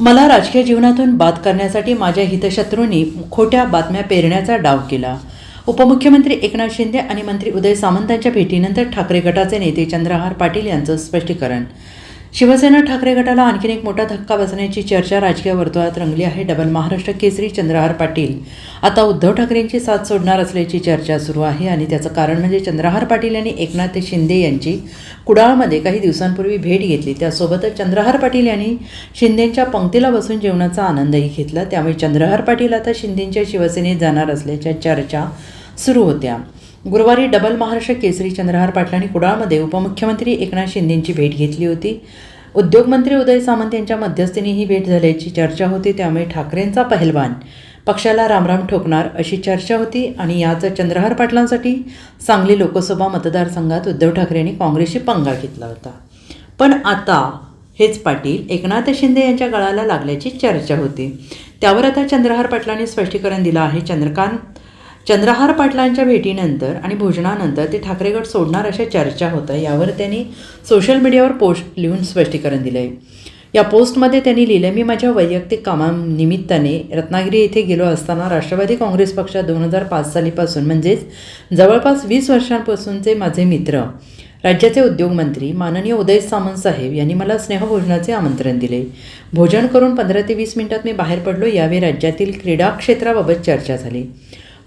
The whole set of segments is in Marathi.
मला राजकीय जीवनातून बाद करण्यासाठी माझ्या हितशत्रूंनी खोट्या बातम्या पेरण्याचा डाव केला. उपमुख्यमंत्री एकनाथ शिंदे आणि मंत्री उदय सामंतांच्या भेटीनंतर ठाकरे गटाचे नेते चंद्रहार पाटील यांचं स्पष्टीकरण. शिवसेना ठाकरे गटाला आणखीन एक मोठा धक्का बसण्याची चर्चा राजकीय वर्तुळात रंगली आहे. डबल महाराष्ट्र केसरी चंद्रहार पाटील. आता उद्धव ठाकरेंची साथ सोडणार असल्याची चर्चा सुरू आहे आणि त्याचं कारण म्हणजे चंद्रहार पाटील यांनी एकनाथ शिंदे यांची कुडाळमध्ये काही दिवसांपूर्वी भेट घेतली. त्यासोबतच चंद्रहार पाटील यांनी शिंदेंच्या पंक्तीला बसून जेवणाचा आनंदही घेतला. त्यामुळे चंद्रहार पाटील आता शिंदेंच्या शिवसेनेत जाणार असल्याच्या चर्चा सुरू होत्या. गुरुवारी डबल महाराष्ट्र केसरी चंद्रहार पाटलांनी कुडाळमध्ये उपमुख्यमंत्री एकनाथ शिंदेंची भेट घेतली होती. उद्योगमंत्री उदय सामंत यांच्या मध्यस्थीने ही भेट झाल्याची चर्चा होती त्यामुळे ठाकरेंचा पहिलवान पक्षाला रामराम ठोकणार अशी चर्चा होती आणि याच चंद्रहार पाटलांसाठी सांगली लोकसभा मतदारसंघात उद्धव ठाकरेंनी काँग्रेसशी पंगा घेतला होता. पण आता हेच पाटील एकनाथ शिंदे यांच्या गळाला लागल्याची चर्चा होती. त्यावर आता चंद्रहार पाटलांनी स्पष्टीकरण दिलं आहे. चंद्रकांत चंद्रहार पाटलांच्या भेटीनंतर आणि भोजनानंतर ते ठाकरेगड सोडणार अशा चर्चा होत्या. यावर त्यांनी सोशल मीडियावर पोस्ट लिहून स्पष्टीकरण दिलं आहे या पोस्टमध्ये त्यांनी लिहिलं मी माझ्या वैयक्तिक कामानिमित्ताने रत्नागिरी येथे गेलो असताना राष्ट्रवादी काँग्रेस पक्षात दोन हजार पाच सालीपासून म्हणजेच जवळपास वीस वर्षांपासूनचे माझे मित्र राज्याचे उद्योगमंत्री माननीय उदय सामंत साहेब यांनी मला स्नेहभोजनाचे आमंत्रण दिले. भोजन करून पंधरा ते वीस मिनिटात मी बाहेर पडलो. यावेळी राज्यातील क्रीडा क्षेत्राबाबत चर्चा झाली.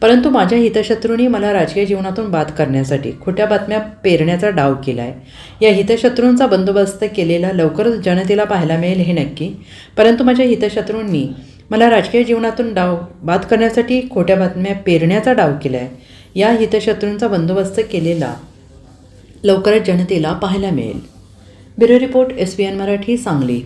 परंतु माझ्या हितशत्रूंनी मला राजकीय जीवनातून बाद करण्यासाठी खोट्या बातम्या पेरण्याचा डाव केला आहे या हितशत्रूंचा बंदोबस्त केलेला लवकरच जनतेला पाहायला मिळेल हे नक्की. परंतु माझ्या हितशत्रूंनी मला राजकीय जीवनातून डाव बाद करण्यासाठी खोट्या बातम्या पेरण्याचा डाव केला आहे या हितशत्रूंचा बंदोबस्त केलेला लवकरच जनतेला पाहायला मिळेल. Bureau report S P N Marathi Sangli.